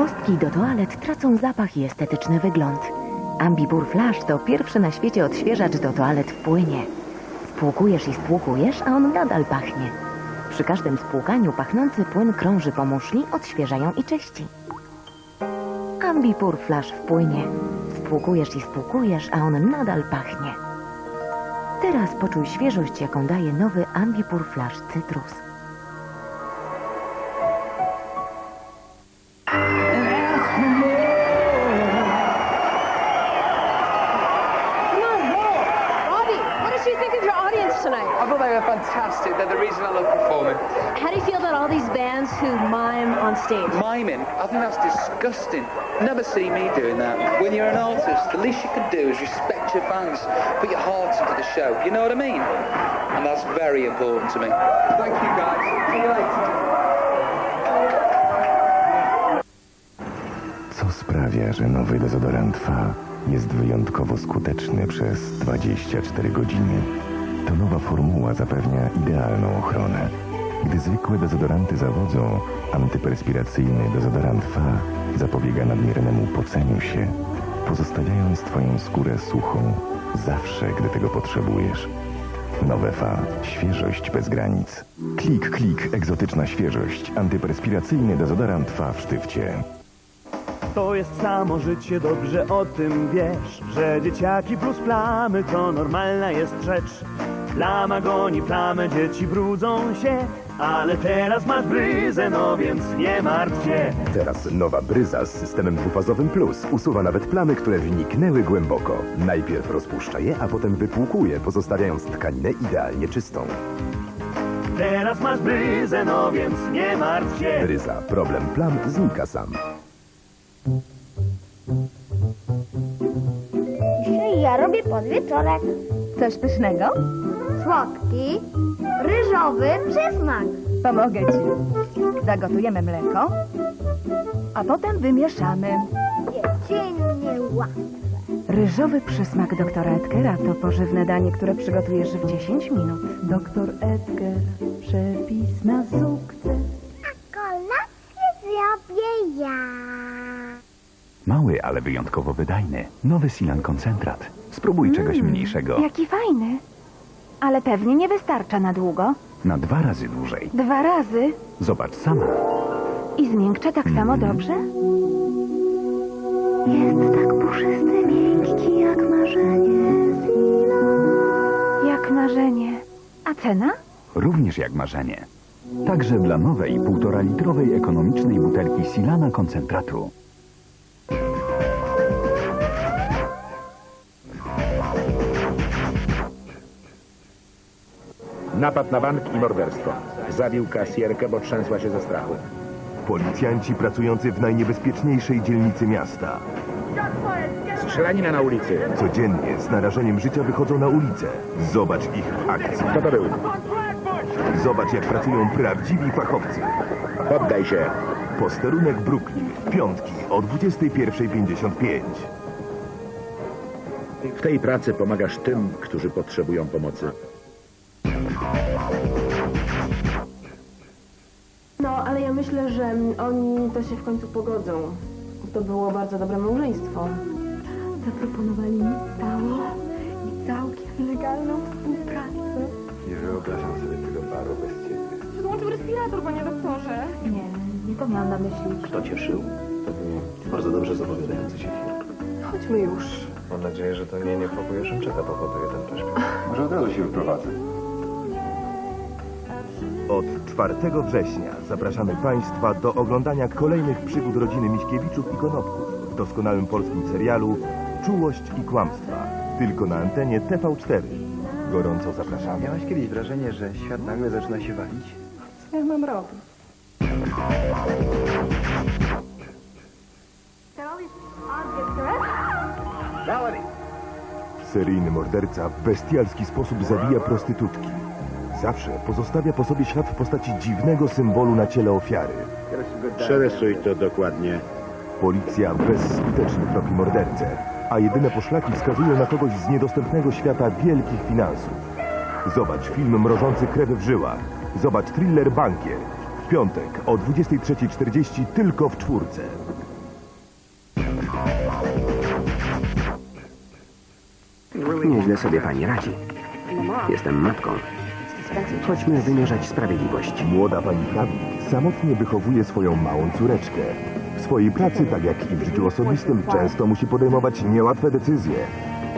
Kostki do toalet tracą zapach i estetyczny wygląd. Ambipur Flash to pierwszy na świecie odświeżacz do toalet w płynie. Spłukujesz i spłukujesz, a on nadal pachnie. Przy każdym spłukaniu pachnący płyn krąży po muszli, odświeża ją i czyści. Ambipur Flash w płynie. Spłukujesz i spłukujesz, a on nadal pachnie. Teraz poczuj świeżość, jaką daje nowy Ambipur Flash Cytrus. Tonight? I thought they were fantastic. They're the reason I love performing. How do you feel about all these bands who mime on stage? Miming, I think that's disgusting. Never see me doing that. When you're an artist, the least you can do is respect your fans, put your heart into the show. You know what I mean? And that's very important to me. Thank you, guys. See you later. Co sprawia, że nowy dezodorant Fa jest wyjątkowo skuteczny przez 24 godziny? To nowa formuła zapewnia idealną ochronę. Gdy zwykłe dezodoranty zawodzą, antyperspiracyjny dezodorant Fa zapobiega nadmiernemu poceniu się, pozostawiając Twoją skórę suchą zawsze, gdy tego potrzebujesz. Nowe Fa. Świeżość bez granic. Klik, klik, egzotyczna świeżość. Antyperspiracyjny dezodorant Fa w sztywcie. To jest samo życie, dobrze o tym wiesz, że dzieciaki plus plamy to normalna jest rzecz. Plama goni plamę, dzieci brudzą się, ale teraz masz bryzę, no więc nie martw się. Teraz nowa bryza z systemem dwufazowym plus usuwa nawet plamy, które wniknęły głęboko. Najpierw rozpuszcza je, a potem wypłukuje, pozostawiając tkaninę idealnie czystą. Teraz masz bryzę, no więc nie martw się. Bryza. Problem plam znika sam. Dzisiaj ja robię podwieczorek. Coś pysznego? Słodki, ryżowy przysmak. Pomogę ci. Zagotujemy mleko, a potem wymieszamy. Dziecinnie łatwe. Ryżowy przysmak doktora Edgera to pożywne danie, które przygotujesz w 10 minut. Doktor Edgar, przepis na sukces. A kolację zrobię ja. Mały, ale wyjątkowo wydajny. Nowy Silan koncentrat. Spróbuj czegoś mniejszego. Jaki fajny. Ale pewnie nie wystarcza na długo. Na dwa razy dłużej. Dwa razy Zobacz sama. i zmiękcza tak samo dobrze? Jest tak puszysty, miękki jak marzenie. Jak marzenie. A cena? Również jak marzenie. Także dla nowej, półtora litrowej ekonomicznej butelki Silana koncentratu. Napad na bank i morderstwo. Zabił kasjerkę, bo trzęsła się ze strachu. Policjanci pracujący w najniebezpieczniejszej dzielnicy miasta. Strzelanina na ulicy. Codziennie z narażeniem życia wychodzą na ulicę. Zobacz ich w akcji. Kto to był? Zobacz, jak pracują prawdziwi fachowcy. Poddaj się. Posterunek Brooklyn w piątki o 21.55. W tej pracy pomagasz tym, którzy potrzebują pomocy. No, ale ja myślę, że oni to się w końcu pogodzą. To było bardzo dobre małżeństwo. Zaproponowali mi stałą i całkiem legalną współpracę. Nie wyobrażam sobie tego baru bez ciebie. Podłączył respirator, panie doktorze. Nie, nie to miałam na myśli. Kto cię szył? Pewnie bardzo dobrze zapowiadający się film. Chodźmy już. Mam nadzieję, że to nie niepokój Szymczyka powoduje ten pośpiech. Może od razu się wyprowadzę. Od 4 września zapraszamy Państwa do oglądania kolejnych przygód rodziny Miśkiewiczów i Konopków w doskonałym polskim serialu Czułość i kłamstwa. Tylko na antenie TV4. Gorąco zapraszamy. Miałeś kiedyś wrażenie, że świat nagle zaczyna się walić? Co ja mam robić? Seryjny morderca w bestialski sposób zabija prostytutki zawsze pozostawia po sobie ślad w postaci dziwnego symbolu na ciele ofiary. Przerysuj to dokładnie. Policja bezskutecznie tropi mordercę, a jedyne poszlaki wskazują na kogoś z niedostępnego świata wielkich finansów. Zobacz film Mrożący krew w żyłach. Zobacz thriller Bankier. W piątek o 23.40 tylko w czwórce. Nieźle sobie pani radzi. Jestem matką. Chodźmy wymierzać sprawiedliwość. Młoda pani prawnik samotnie wychowuje swoją małą córeczkę. W swojej pracy, tak jak i w życiu osobistym, często musi podejmować niełatwe decyzje.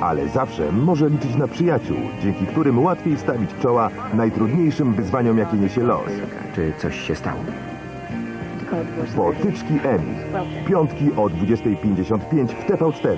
Ale zawsze może liczyć na przyjaciół, dzięki którym łatwiej stawić czoła najtrudniejszym wyzwaniom, jakie niesie los. Czy coś się stało? Potyczki Emmy. Piątki o 20.55 w TV4.